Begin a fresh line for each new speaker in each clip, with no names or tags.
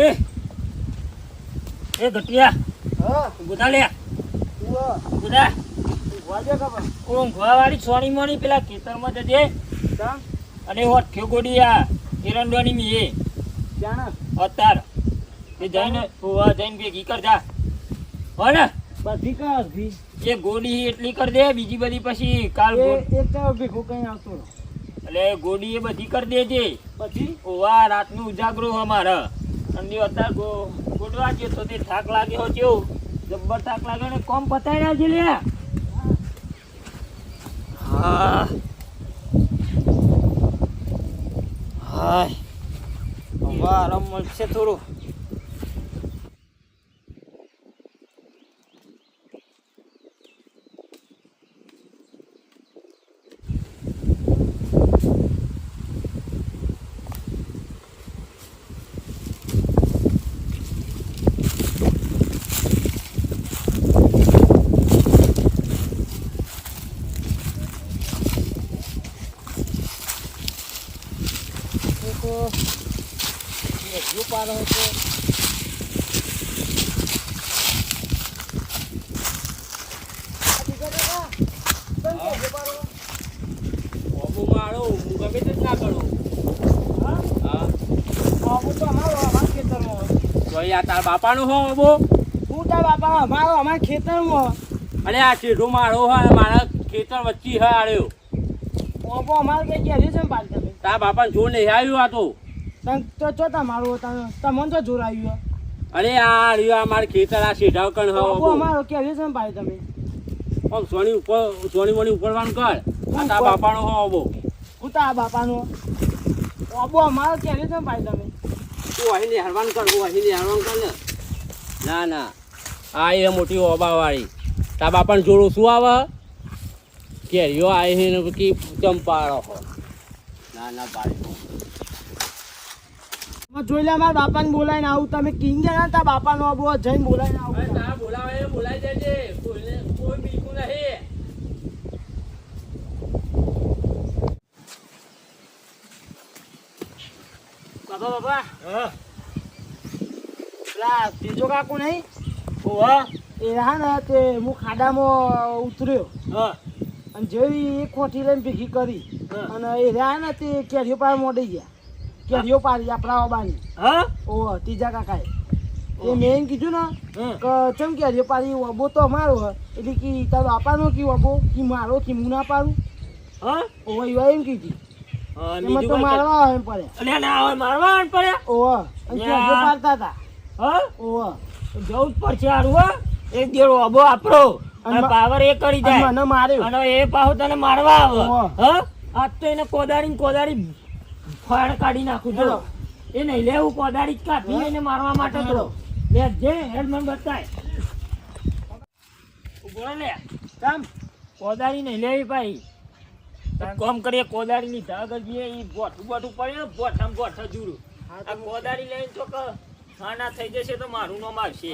એ. ઘટિયા.
હા.
ગુદા લે. ગુદા ઊંઘવા વાળી સોની મોની પેલા ખેતરમાં જજે. અને હોઠ્યો ગોડિયા એરંડવાની મી એ.
જાણ
અત્યાર એ જઈને ઓવા જઈને ભેગી કરજા હો ને?
બધી કા અડધી
એ ગોડી એટલી કર દે બીજી બધી પછી કાલ
એ એક તો ભેગું કઈ આવતું
એટલે ગોડી એ બધી કરી દેજે.
પછી
ઓવા રાતનું ઉજાગરો અમારે. ઠંડી હતા ગોડવા તો તે થાક લાગ્યો જેવું જબ્બર થાક લાગ્યો ને કોમ પતાઈ રહ્યા લે હા હાય. હવા આરામ મળશે થોડું
એક વેજ્યો પાડો હતો
ઓબો મારો હું ગમે તે જ ના કરું હા
તો અમારો અમારા ખેતરમાં
તો આ તાર બાપાનો હો ઓબો
હું તાર બાપા અમારો અમારા ખેતરમાં.
અને આ ચીઢો મારો હોય મારા ખેતર વચ્ચે હે આડ્યો.
ઓપો અમારે કઈ ક્યારે છે ને પાડ
તાર બાપા જો નહીં આવ્યું આ તો.
તો ચો તમારું તમે તમને તો જોર આવ્યું
અરે આ રહ્યો આ મારા ખેતર આ શેઢાવ કણ હે
અમારો ક્યારે છે ભાઈ તમે.
આમ સોની ઉપર સોની મોની ઉપરવાનું કર. આ બાપાનો હો ઓબો
હું તાર બાપાનો ઓબો અમારો ક્યારે છે ને તમે.
તું અહીં હરવાન કર હું અહીં હરવાન કર ને. ના ના. આ એ મોટી ઓબા વાળી તાર બાપાને જોડું શું આવે? કેરીઓ આવી છે ને ચંપાળો હો. ના ના
મેં જોઈ લે મારા બાપાને બોલાવીને આવું. તમે કિંગ ગયા તાર બાપાનો ઓપો જઈને બોલાવીને આવું.
તારા બોલાવે એ જજે કોઈને કોઈ બિલકુલ નહીં.
બાપા બાપા.
હા.
પેલા બીજો કાકો નહીં?
ઓવા
એ હા ને તે હું ખાડામાં ઉતર્યો.
હા.
અને જેવી એક કોઠી લઈને ભેગી કરી. અને એ રહ્યા ને તે કેરીઓ પાસે મોડી ગયા. કેરીઓ પાડી આપણા ઓબાની
હા?
ઓ ત્રીજા કાકાએ.
ઓહ.
એ મેં કીધું ને કે ચમ કેરીઓ પાડી વબો તો અમારો એટલે કે તારો બાપાનો કી અબો કી મારો કી હું ના પાડું?
હા?
ઓ એવા એમ કીધી.
હા,
એમાં તો મારવા આવે પડે.
ના હવે મારવા આણ પડ્યા
ઓ અને કેરીઓ પાડતા હતા.
હા?
ઓહ.
જવું જ પડશે હારું હો. એક દેડ ઓબો આપરો અને પાવર એ કરી જાય.
મને માર્યો.
અને એ પાહો તને મારવા આવે.
ઓહ.
હા? આજ તો એને કોદારી ને કોદાળી ફાળ કાઢી નાખું
હેલો.
એ નહીં લેવું કોદાળી કાપી એને મારવા માટે તો. લે જે હેડ બતાય. બોલે લે.
કામ.
કોદાળી નહીં લેવી ભાઈ. કોમ કરીએ કોદાળી ની ધાગ જ એ બોઠું બોઠું પડે ને બોઠામ બોઠ જુરું આ કોદાળી લઈને તો કે ખાના થઈ જશે તો મારું નો મારશે.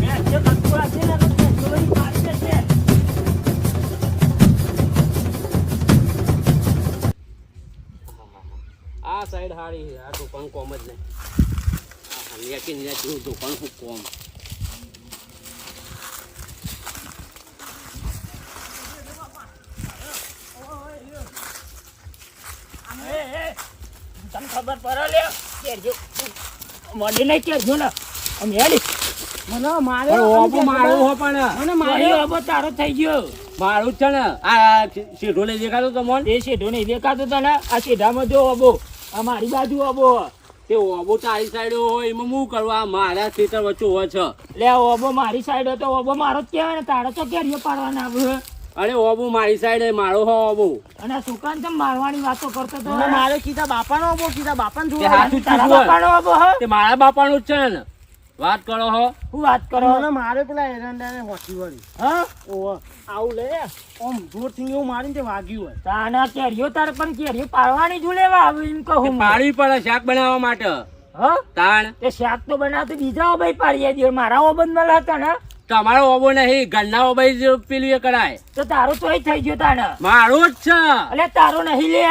મેં જે કટકો છે ને તો આ સાઈડ હારી આ દુકાન કોમ જ નહીં. દુકાન હું કોમ? એ, એ, તને ખબર પડે લે કેરજો મોડી નહીં કેરજો ને.
મને માર્યો અને
ઓબો મારું હો પણ.
મને માર્યો.
ઓબો તારો થઈ ગયો. મારું જ છે ને. આ શેઢો નહીં દેખાતો તમને એ શેઢો નહીં દેખાતો તને. આ શેઢામાં જો ઓબો. આ મારી બાજુ આવો. તે ઓબો તારી સાઈડ હોય એમાં હું કરવા મારા ખેતર વચ્ચે હોય છે. લે ઓબો મારી સાઈડ તો ઓબો મારો જ કહેવાય ને તારે તો કેરીઓ પાડવાના આવ્યો અરે ઓબો મારી સાઈડ મારો હો ઓબો અને સુકાન તમે મારવાની વાતો કરતો તો
મારે કીધા બાપાનો ઓબો કીધા બાપાનો જોવા.
તારા બાપાનો ઓબો હે. તે મારા બાપાનો જ છે ને. વાત કરો હો. હું વાત કરો?
મને મારે પેલા એરંડાને હોટી વળી.
હા?
ઓહો આવું લે. ઓમ જોરથી એવું મારીને તે વાગ્યું હોય.
તાના કેરીઓ તાર પણ કેરીઓ પાડવાની જ લેવા આવી એમ કહું પાડવી પડે શાક બનાવવા માટે. હ? તાણ. તે શાક તો બનાવતો બીજા ઓબાઈ પાડી દે મારા ઓબન મળે હતા ને? તમારો ઓબો નહીં ઘરના ઓબાઈ પેલું એ કરાય. તો તારો તોય થઈ ગયો તાને મારો જ છે. એટલે તારો નહીં લે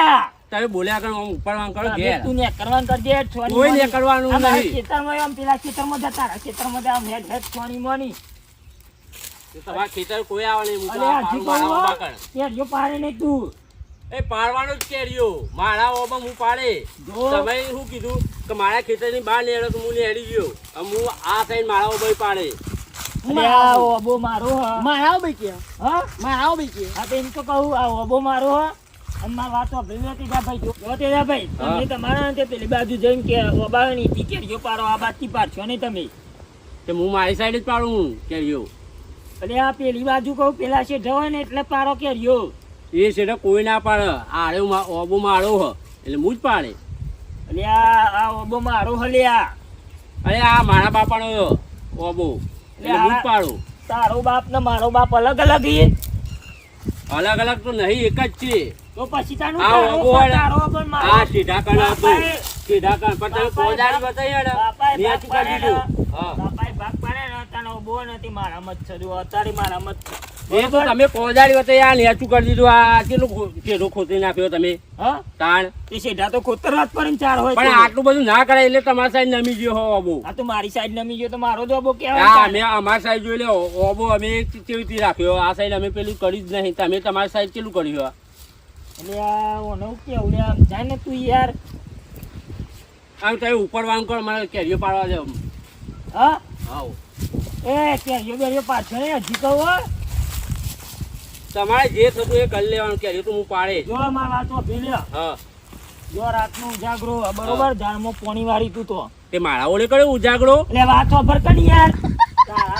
તમે બોલ્યા કરો આમ ઉપર કરો ઘેર.
તું ને કરવાનું કરજે છોની
કોઈ ને કરવાનું
મારા
નહીં.
ખેતરમાં આમ પેલા ખેતરમાં જતા રહે ખેતરમાં જા આમ હેડ હેડ છોની મોની
તમારા ખેતર કોઈ આવે નહીં હું આ
હજી
પાડું મારા
કહું
ઓબા કણ.
કેરીઓ પાડે નહીં તું.
એ પાડવાનું જ કેરીઓ મારા ઓબા હું પાડે. તમે શું કીધું? કે મારા ખેતરની બહાર નેડો તો હું નેડી ગયો. હું આ સાઈડ મારા ઓબા પાડે.
અરે ઓબો મારો હ.
મારા ભાઈ કે
હા?
મારા ભાઈ કે
હા તો એમ તો કહું આ ઓબો મારો હ. વાત. તમે તમારા પેલી બાજુ જઈને કે પાડો આ બાજથી પાડશો નહીં તમે.
કે હું મારી સાઈડ જ પાડું હું કેરીઓ
એટલે આ પેલી બાજુ કહું પેલા છે જવાય ને એટલે પાડો કેરીઓ
એ છે કોઈ ના પાડે. આડે ઓબો મારો હ એટલે હું જ પાડે.
એટલે આ ઓબો મારો હલ્યા
અરે આ મારા બાપાનો ઓબો. એટલે હું જ પાડું.
તારો બાપ ને મારો બાપ અલગ અલગ ઈ
અલગ અલગ તો નહીં એક જ છે.
તો પછી તારું
આ
તારો
ઓબો હોય ને,
તારો ઓબો ને મારો.
આ સીધા કણ હતું સીધા કણ પણ તમે
બાપાએ ભાગ-
બતાવી ને
બાપાએ પાડે ને તને બહુ નથી મારા મત છે. જો અત્યારે મારા મત છે.
એ તો તમે કોદાળી વતે આ નેચું કરી દીધું. આ કેટલું ચેરો ખોતી નાખ્યો તમે?
હા?
તાણ?
એ સીધા તો ખોતર રાત પર ચાર હોય
પણ આટલું બધું ના કરાય એટલે તમારી સાઈડ નમી ગયો હો ઓબો.
આ તો મારી સાઈડ નમી ગયો તો મારો જ ઓબો કહેવાય
હા. અમે અમારી સાઈડ જોઈ લે ઓબો અમે કેવી રીતે રાખ્યો? આ સાઈડ અમે પેલું કરી જ નહીં. તમે તમારી સાઈડ કેટલું કર્યું
એટલે આ ઓનો કેવું લે આમ જાય ને તું યાર.
આમ તમે ઉપર વાંગ કર મને કેરીઓ પાડવા દે
હા?
હા
એ કેરીઓ બેરીઓ પાછળ હજી કહું.
તમારે જે થતું એ કરી લેવાનું કે તો હું પાડે જ.
મારા વાત લે.
હા.
જો રાતનો ઉજાગરો બરોબર ઝાડમાં પોણી વાળી તું તો.
તે મારા ઓલે કર્યો ઉજાગરો?
એટલે વાતો ખબર કરી યાર.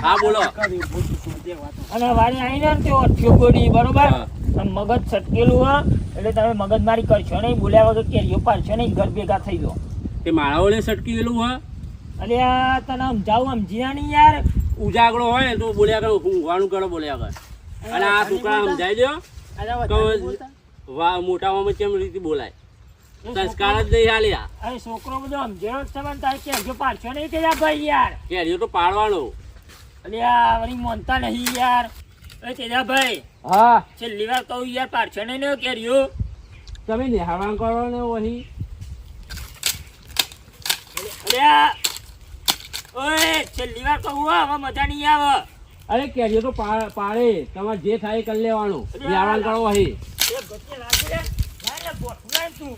હા બોલો.
અને વાળી આવીને ને તે ઓઠ્યો ગોડી બરોબર? મગજ છટકેલું હોય એટલે તમે મગજ મારી કરશો નહીં બોલ્યા વગર કેરીઓ પાડશો નહીં ઘર ભેગા થઈ ગયો
તે મારા ઓલે સટકેલું ગયેલું હા.
એટલે આ તને સમજાવું જીયા નહીં યાર.
ઉજાગરો હોય તો બોલ્યા કરો ઊંઘવાનું કરો બોલ્યા કર. અને આ છોકરા સમજાઈ દો વા મોટામાં કેમ રીતે બોલાય? સંસ્કાર જ નહીં હાલ્યા.
અરે છોકરો બધો સમજેલો જ છે પણ તારે પાડશો નહીં તે ભાઈ યાર.
કેરીઓ તો પાડવાનો.
અરે આ વળી મોનતા નહીં યાર. એ તેજા ભાઈ
હા.
છેલ્લી વાર કહું યાર પાડશો નહીં ને કેરીઓ
તમે નિહાળવાનું કરો ને વહી.
અરે ઓય છેલ્લી વાર કહું હવે મજા નહીં આવે.
અરે કેરીઓ તો પાડે. તમારે જે થાય કરી લેવાનું. નિહાળવાનું કરો
તું.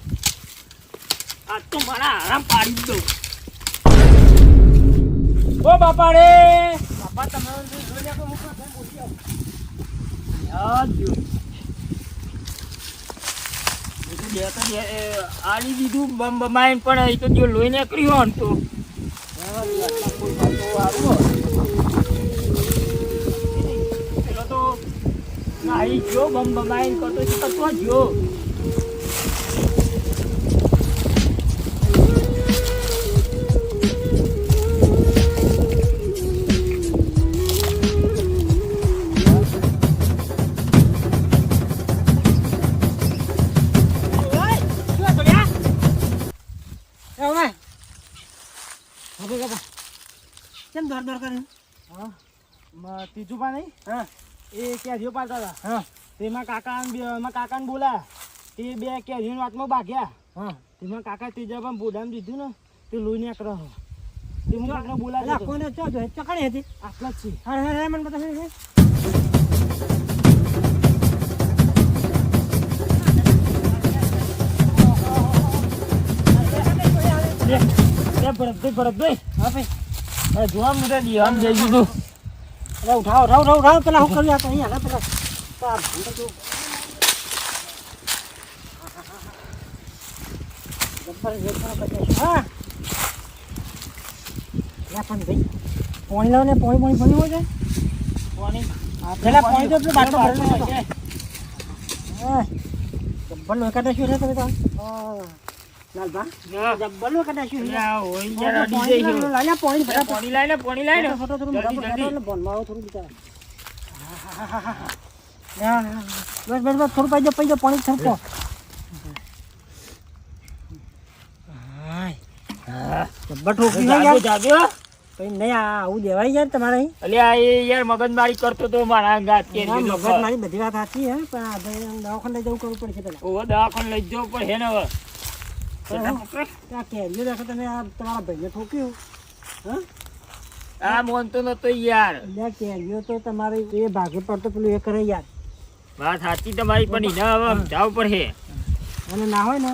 આ તો મારા આરામ પાડી દઉં
ઓ બાપા રે
બાપા તમે આલી દીધું બમ બમાઈને પણ એ તો જો લોહી નીકળ્યું હોન તો યાર, જો આટલા ફૂલમાં તો સારું હો. પેલો તો નાહી ગયો બમ બમાઈને કરતો છે તો તો જો
કેમ દોર દોર કરે હા મ- ત્રીજું પા નહીં હા એ કેરીઓ પાડતા હતા. હા. તેમાં કાકા એમાં કાકાને બોલા તે બે કેરીઓની વાતમાં ભાગ્યા. હા. તેમાં કાકા ત્રીજા પણ બોડામાં દીધું ને તે લોહી ને છે. તે હું કાકાને બોલા કોને ચો ચકણી હતી? આટલા જ છે હા હા હા મને
લે ભરતભાઈ ભરતભાઈ
હા ભાઈ.
જોવા મુદ્દા દિવાન જઈ
અરે ઉઠાવો ઉઠાવો ઉઠાવો ઉઠાવો પેલા હું કરી આપો અહીંયા પેલા તાર ભૂંડો જો. જબ્બર જબ્બર બતાય. હા લે પણ ભાઈ પાણી લાવો ને પાણી પાણી ભર્યું હોય છે
કોની
પેલા પાણી તો બાટલો ભરેલો
બાટલો
છે. જબ્બર કાઢ્યા શું છે તમે તો હા થોડું આવો પાઈ દો પાઈ દો પાણી
દેવાય યાર તમારે
અલ્યા એ યાર મગજમારી કરતો તો મારા ગાત કે
ના, બધી વાત સાચી હે પણ દવાખાને લઈ જવું કરવું પડશે પેલા.
દવાખાને લઈ જવું પડે હે ને હવે.
આ કેરીઓ દેખો તમે આ તમારા ભાઈને ઠોક્યું. હા?
આ મોનતો નતો યાર.
એટલે કેરીઓ તો તમારે એ ભાગે પડતો પેલું એ કરે યાર.
વાત સાચી તમારી પણ એને હવે સમજાવવું પડે
અને ના હોય ને.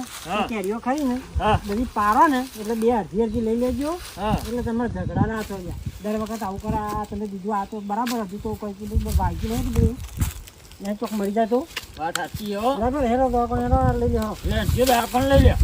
કેરીઓ ખાઈ ને
હા.
બધી પારો ને એટલે બે અડધી અડધી લઈ લેજો. એટલે તમારે ઝઘડા ના યાર. દર વખત આવું કરે આ તમે બીજું આ તો બરાબર હતું તો કોઈ કીધું વાંચી નહીં બધું. એને ચોક મળી જાય તો.
વાત સાચી હો.
બરાબર હેરો દવાખાને હેરો લઈ લો
લે જે દવાખાને લઈ લે